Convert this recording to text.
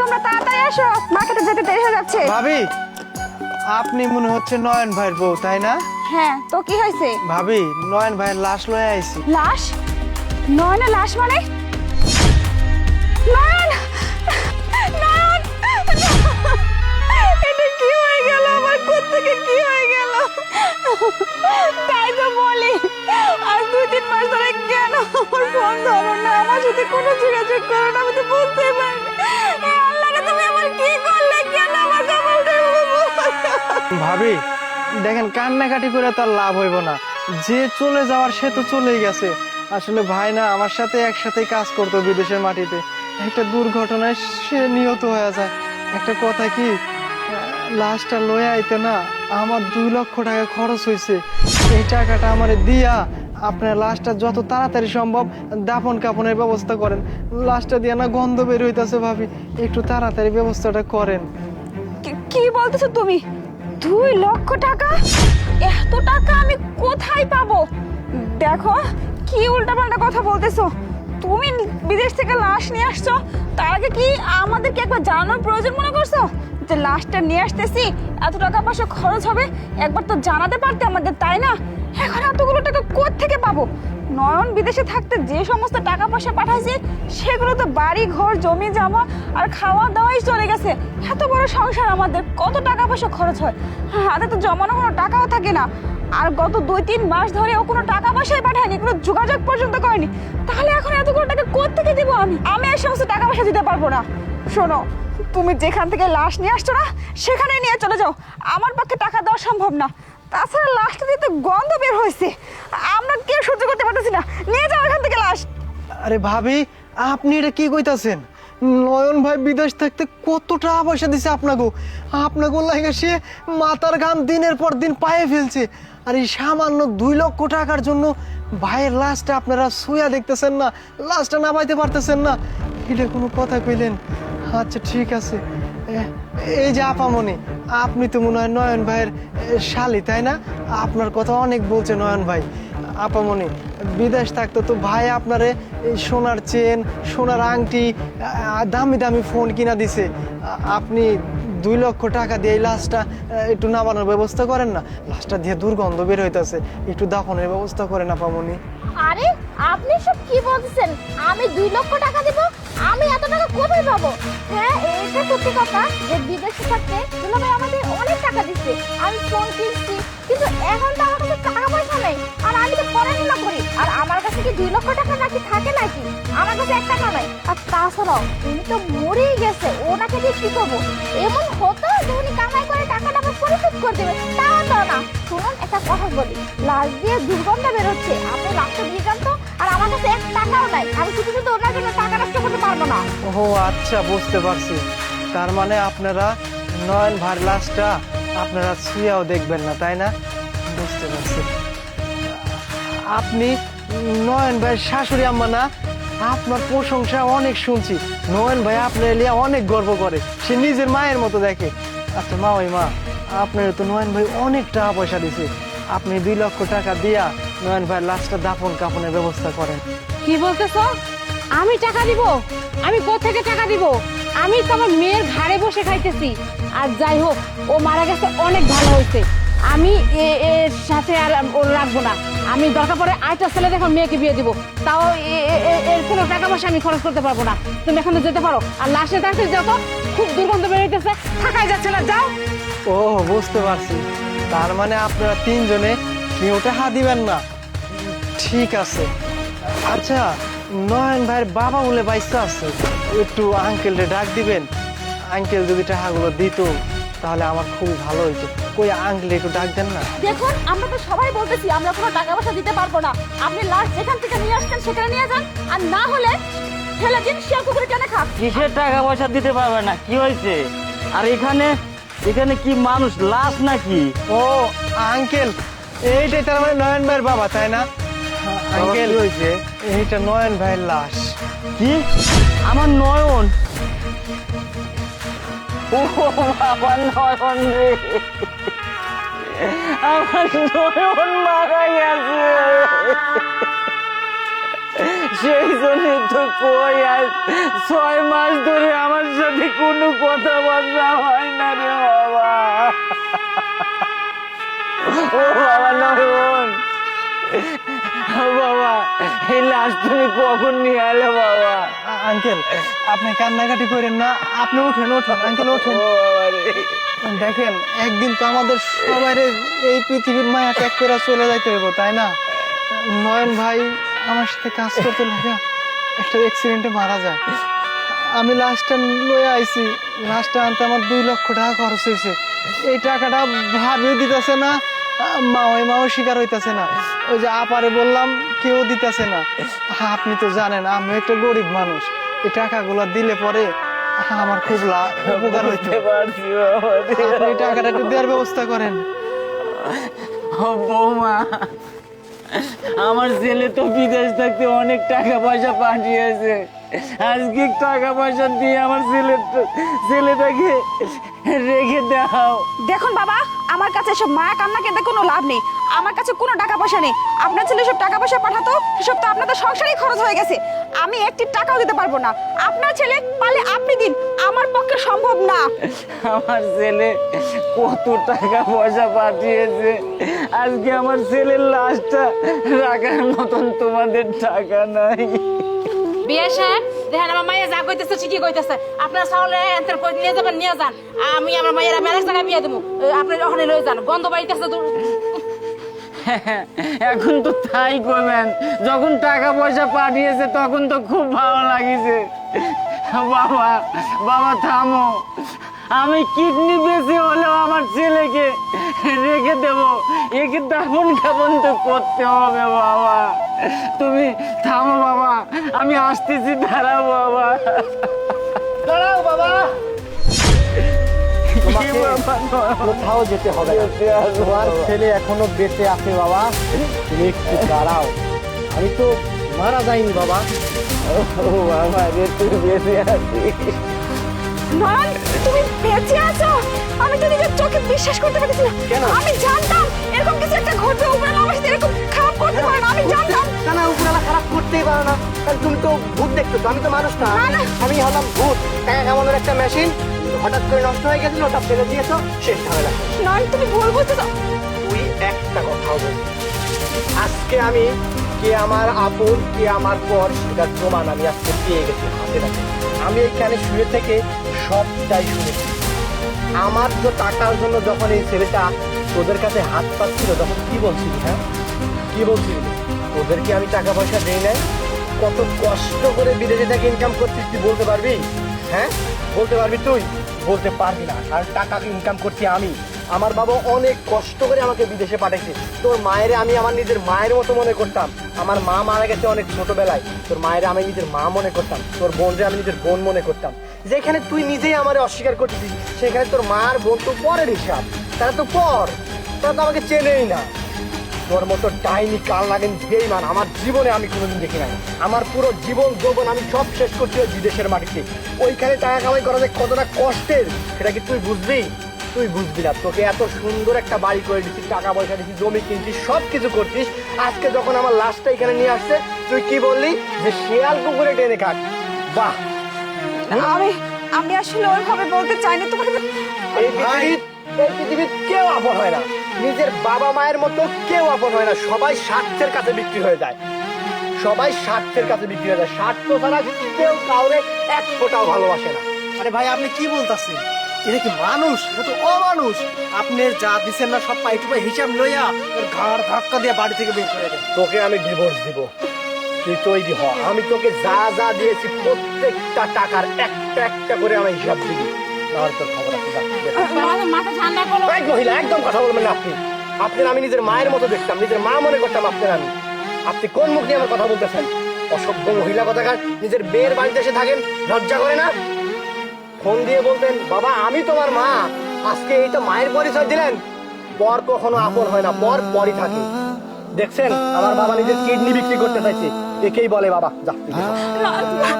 তোমরা তাড়াতাড়ি আসো মার্কেটে যেতে দেরি হয়ে যাচ্ছে। ভাবি আপনি মনে হচ্ছে নয়ন ভাইয়ের বউ তাই না? হ্যাঁ তো কি হয়েছে? ভাবি নয়ন ভাইয়ের লাশ লয়ে আইছি। লাশ? নয়না লাশ মানে? নয়ন! নয়ন! এটা কি হয়ে গেল আমার? কোত্থেকে কি হয়ে গেল? তাই তো বলি আর দুই তিন মাস ধরে কেন আমার ফোন ধরো না? আমার সাথে কোনো যোগাযোগ করো না আমি তো বুঝতে পারিনি ভাবি, দেখেন, কান্নাকাটি করে তার লাভ হইব না। যে চলে যাওয়ার, সে তো চলেই গেছে। আসলে ভাই না, আমার সাথে একসাথে কাজ করতো বিদেশের মাটিতে। একটা দুর্ঘটনায় সে নিহত হয়ে যায়। একটা কথা কি লাশটা লয়ে আইতে না, আমার দুই লক্ষ টাকা খরচ হয়েছে এই টাকাটা আমার দিয়া আপনার লাশটা যত তাড়াতাড়ি সম্ভব দাফন কাপনের ব্যবস্থা করেন। লাশটা দিয়ে না গন্ধ বের হইতেছে ভাবি। একটু তাড়াতাড়ি ব্যবস্থাটা করেন। কি বলতেছো তুমি? দুই লক্ষ টাকা? এত টাকা আমি কোথায় পাবো? দেখো, কি উল্টাপাল্টা কথা বলতেছো। তুমি বিদেশ থেকে লাশ নিয়ে আসছো, তার আগে কি আমাদেরকে একবার জানানোর প্রয়োজন মনে করছ? যে লাশটা নিয়ে আসতেছি, এত টাকা পয়সা খরচ হবে, একবার তো জানাতে পারতে আমাদের, তাই না? এখন এতগুলো টাকা থেকে পাবো? নয়ন বিদেশে থাকতে যে সমস্ত টাকা পয়সা পাঠাইছি, সেগুলো তো বাড়ি, ঘর, জমি, জমা আর খাওয়া দাওয়াই চলে গেছে। এত বড় সংসার আমাদের, কত টাকা পয়সা খরচ হয়? হাতে তো জমানো কোনো টাকাও থাকে না। আর গত দুই, তিন মাস ধরে ও কোনো টাকা পয়সাই পাঠায়নি, কোনো যোগাযোগ পর্যন্ত করেনি। তাহলে এখন এতগুলো টাকা কোথেকে দিব আমি? আমি এই সমস্ত টাকা পয়সা দিতে পারব না। শোনো, তুমি যেখান থেকে লাশ নিয়ে আসছো না, সেখানে নিয়ে চলে যাও। আমার পক্ষে টাকা দেওয়া সম্ভব না। তাছাড়া লাশটা দিয়ে তো গন্ধ বের হয়েছে। আমরা সহ্য করতে পারতেছি না। নিয়ে যাও এখান থেকে লাশ। আরে ভাবি, আপনি এটা কি কইতাছেন? নয়ন ভাই বিদেশ থাকতে কত টাকা পয়সা দিছে আপনাকে আপনাকে লাগে সে মাথার ঘাম দিনের পর দিন পায়ে ফেলছে। আর এই সামান্য দুই লক্ষ টাকার জন্য ভাইয়ের লাশটা আপনারা শুয়া দেখতেছেন না, লাশটা নামাইতে পারতেছেন না। এটা কোনো কথা কইলেন? আচ্ছা ঠিক আছে। এই যে আপামনি, আপনি তো মনে হয় নয়ন ভাইয়ের শালি, তাই না? আপনার কথা অনেক বলছে নয়ন ভাই। আপামনি, বিদেশ থাকতো তো ভাই আপনারে সোনার চেন, সোনার আংটি দামি দামি ফোন কিনা দিছে। আপনি দুই লক্ষ টাকা দিয়ে এই লাশটা একটু নামানোর ব্যবস্থা করেন না? লাশটা দিয়ে দুর্গন্ধ বের হইতেছে। একটু দাফনের ব্যবস্থা করেন আপামনি। আরে, আপনি সব কি বলছেন আমি দুই লক্ষ টাকা দিব? আমি এত টাকা কোথায় পাবো? হ্যাঁ এটা সত্যি কথা যে বিদেশে থাকতে দুলাভাই আমাদের টাকা দিচ্ছে। আমি ফোন কিনছি, কিন্তু এখন তো আমার কাছে টাকা পয়সা নেই। আর আমি তো পড়াশোনা করি। আর আমার কাছে কি দুই লক্ষ টাকা নাকি থাকে নাকি? আমার কাছে এক টাকা নাই। আর তাছাড়াও, উনি তো মরেই গেছে। ওনাকে দিয়ে কি করব? এমন হতো যে উনি কামাই করে টাকাটা পরিশোধ করে দেবে। তাও তো না। শুনুন, একটা কথা বলি। লাশ দিয়ে দুর্গন্ধ বেরোচ্ছে। আপনি দিয়ে তো আর আমার কাছে এক টাকাও নাই। আমি শুধু শুধু ওনার জন্য টাকা করতে পারব না। ও আচ্ছা বুঝতে পারছি। তার মানে আপনারা নয়ন ভার লাশটা আপনারা শুয়েও দেখবেন না, তাই না? বুঝতে পারছি। আপনি নয়ন ভাইয়ের শাশুড়ি আম্মা না, আপনার প্রশংসা অনেক শুনছি। নয়ন ভাই আপনার লিয়া অনেক গর্ব করে। সে নিজের মায়ের মতো দেখে। আচ্ছা মা ওই মা আপনার তো নয়ন ভাই অনেক টাকা পয়সা দিছে। আপনি দুই লক্ষ টাকা দিয়া নয়ন ভাইয়ের লাশটা দাফন কাফনের ব্যবস্থা করেন। কি বলতেছো? আমি টাকা দিব? আমি কোথেকে টাকা দিব? আমি তো আমার মেয়ের ঘাড়ে বসে খাইতেছি। আর যাই হোক, ও মারা গেছে অনেক ভালো হয়েছে। আমি এর সাথে আর ওর রাখব না। আমি দরকার পড়ে আরেকটা ছেলে দেখো, মেয়েকে বিয়ে দিব। তাও এর কোনো টাকা পয়সা আমি খরচ করতে পারব না। তুমি এখানে যেতে পারো। আর লাশে কাছে যত খুব দুর্গন্ধ বেরোইতেছে। থাকাই যাচ্ছে না, যাও। ও, বুঝতে পারছি। তার মানে আপনারা তিনজনে কেউ টাকা দিবেন না। ঠিক আছে। আচ্ছা নয়ন ভাইয়ের বাবা বলে বাইসা আছে। একটু আঙ্কেলরে ডাক দিবেন। আঙ্কেল যদি টাকাগুলো দিত তাহলে আমার খুব ভালো হইতো। কই আঙ্কেল একটু ডাক দেন না। দেখুন আমরা তো সবাই বলতেছি আমরা কোনো টাকা পয়সা দিতে পারব না। আপনি লাশ যেখান থেকে নিয়ে আসছেন সেখানে নিয়ে যান। আর না হলে ফেলে দিন শিয়াল কুকুরে টেনে খাক। কিসের টাকা পয়সা দিতে পারবে না? কি হয়েছে? আর এখানে এখানে কি মানুষ লাশ নাকি? ও আঙ্কেল এইটাই তার মানে নয়ন ভাইয়ের বাবা তাই না? আঙ্কেল কি হয়েছে? এইটা নয়ন ভাইয়ের লাশ। কি? আমার নয়ন। ও বাবা, নয়ন রে। আমার নয়ন মারা গেছে। সেই জন্য তো কই আর ছয় মাস ধরে আমার সাথে কোনো কথাবার্তা হয় না রে বাবা। ও বাবা, নয়ন। বাবা এই লাশ তুমি কখন নিয়ে এলে বাবা? আঙ্কেল আপনি কান্নাকাটি করেন না আপনি ওঠেন ওঠেন আঙ্কেল ওঠেন দেখেন একদিন তো আমাদের সবাই এই পৃথিবীর মায়া ত্যাগ করে চলে যাইতে হইব তাই না? নয়ন ভাই আমার সাথে কাজ করতে লাগা একটা অ্যাক্সিডেন্টে মারা যায়। আমি লাস্টটা লয়ে আইছি লাস্টটা আনতে আমার দুই লক্ষ টাকা খরচ হয়েছে। এই টাকাটা ভাবিও দিতেছে না মা ওই মাও শিকার হইতাছে না। ওই যে আপারে বললাম কেউ দিতেছে না। আপনি তো জানেন আমি একটা গরিব মানুষ। এই টাকাগুলো দিলে পরে আমার খুব উপকার হইতো। পারছি আপনি টাকাটা একটু দেওয়ার ব্যবস্থা করেন। বৌমা আমার ছেলে তো বিদেশ থাকতে অনেক টাকা পয়সা পাঠিয়েছে। আজকে টাকা পয়সা দিয়ে আমার ছেলে ছেলেটাকে রেখে দাও। দেখুন বাবা আমার কাছে সব মায়া কান্না কেটে কোনো লাভ নেই। আমার কাছে কোনো টাকা পয়সা নেই। আপনার ছেলে সব টাকা পয়সা পাঠাতো সব তো আপনাদের সংসারেই খরচ হয়ে গেছে। আমি একটি টাকাও দিতে পারব না। আপনার ছেলে পালে আপনি দিন আমার পক্ষে সম্ভব না। আমার ছেলে কত টাকা পয়সা পাঠিয়েছে। আজকে আমার ছেলের লাশটা রাখার মতন তোমাদের টাকা নাই। বিয়ে সাহেব কইতেছে, ঠিকই কইতেছে। আপনার এন্টার করে নিয়ে যাবেন, নিয়ে যান। আমি আমার মায়ের বিয়ে দেবো। আপনি ওখানে লয়ে যান। গন্ধ এখন তো তাই করবেন। যখন টাকা পয়সা পাঠিয়েছে, তখন তো খুব ভালো লাগিছে। বাবা বাবা, থামো। আমি কিডনি বেশি হলেও আমার ছেলেকে রেখে দেব। একে দাফন খাবন তো করতে হবে, বাবা। তুমি থামো বাবা আমি আসতেছি দাঁড়াও বাবা। দাঁড়াও বাবা। কোথাও যেতে হবে তোমার ছেলে এখনও বেঁচে আছে বাবা। তুমি একটু দাঁড়াও। আমি তো মারা যাইনি বাবা। ও বাবা রে তুই বেঁচে আছিস নয়ন তুমি বেঁচে আছো? আমি তো নিজের চোখে বিশ্বাস করতে পারতেছি না। কেন? আমি জানতাম এরকম কিছু একটা ঘটবে উপরে সাথে এরকম খারাপ করতে পারে করতেই পারো না কারণ তুমি তো ভূত দেখতেছো আমি তো মানুষ না। আমি হলাম ভূত। হ্যাঁ এমন একটা মেশিন হঠাৎ করে নষ্ট হয়ে গেছিল ওটা ফেলে দিয়েছ শেষ ঝামেলা। নয়ন তুমি ভুল বুঝতেছো তুই একটা কথা বল। আজকে আমি কে আমার আপন কে আমার পর সেটার প্রমাণ আমি আজকে পেয়ে গেছি হাতে রাখি। আমি এখানে শুয়ে থেকে সবটাই শুনেছি। আমার তো টাকার জন্য যখন এই ছেলেটা তোদের কাছে হাত পাচ্ছিল তখন কি বলছিলি হ্যাঁ? কি বলছিলি? তোদেরকে আমি টাকা পয়সা দেই নাই। কত কষ্ট করে বিদেশে থেকে ইনকাম করছিস তুই বলতে পারবি? হ্যাঁ? বলতে পারবি তুই? বলতে পারবি না, কারণ টাকা ইনকাম করছি আমি। আমার বাবা অনেক কষ্ট করে আমাকে বিদেশে পাঠাইছে। তোর মায়ের আমি আমার নিজের মায়ের মতো মনে করতাম। আমার মা মারা গেছে অনেক ছোটবেলায়। তোর মায়ের আমি নিজের মা মনে করতাম। তোর বোনরে আমি নিজের বোন মনে করতাম। যেখানে তুই নিজেই আমার অস্বীকার করছিস, সেখানে তোর মা আর বোন তো পরের হিসাব। তারা তো পর। তারা তো আমাকে চেনেই না। তোর মতো ডাইনি কাল লাগেন বেইমান আমার জীবনে আমি কোনোদিন দেখি নাই। আমার পুরো জীবন যৌবন আমি সব শেষ করছি ওই বিদেশের মাটিতে। ওইখানে টাকা কামাই করা যে কতটা কষ্টের সেটা কি তুই বুঝবি? তুই বুঝবি না। তোকে এত সুন্দর একটা বাড়ি করে দিচ্ছিস টাকা পয়সা দিচ্ছিস জমি কিনছিস সব কিছু করছিস। আজকে যখন আমার লাশটা এখানে নিয়ে আসছে তুই কি বললি? যে শিয়াল কুকুরে টেনে খাক। বাহ! আমি আমি আসলে ওইভাবে বলতে চাইনি। তোমার এই পৃথিবীর এই পৃথিবীর কেউ আপন হয় না। নিজের বাবা মায়ের মতো কেউ আপন হয় না। সবাই স্বার্থের কাছে বিক্রি হয়ে যায়। সবাই স্বার্থের কাছে বিক্রি হয়ে যায়। স্বার্থ ছাড়া কেউ কাউরে এক ফোটাও ভালোবাসে না। আরে ভাই আপনি কি বলতেছেন? এটা কি মানুষ? এটা তো অমানুষ। আপনি যা দিছেন না সব পাই টুপাই হিসাব লইয়া ওর ঘাড় ধাক্কা দিয়ে বাড়ি থেকে বের করে দেন। তোকে আমি ডিভোর্স দিব। তুই তৈরি হ। আমি তোকে যা যা দিয়েছি প্রত্যেকটা টাকার একটা একটা করে আমি হিসাব দিবি। নাহলে তোর খবর আছে যা, বের হ। মাথা মাথা ঠান্ডা করো। এক মহিলা একদম কথা বলবেন না আপনি। আপনার আমি নিজের মায়ের মতো দেখতাম নিজের মা মনে করতাম আপনার আমি। আপনি কোন মুখ নিয়ে আমার কথা বলতেছেন? অসভ্য মহিলা কথাকার নিজের বের বাড়িতে এসে থাকেন লজ্জা করে না? ফোন দিয়ে বলতেন বাবা আমি তোমার মা। আজকে এই তো মায়ের পরিচয় দিলেন। পর কখনো আপন হয় না পর পরই থাকে। দেখছেন? আমার বাবা নিজের কিডনি বিক্রি করতে চাইছে। একেই বলে বাবা। যা তুই যা।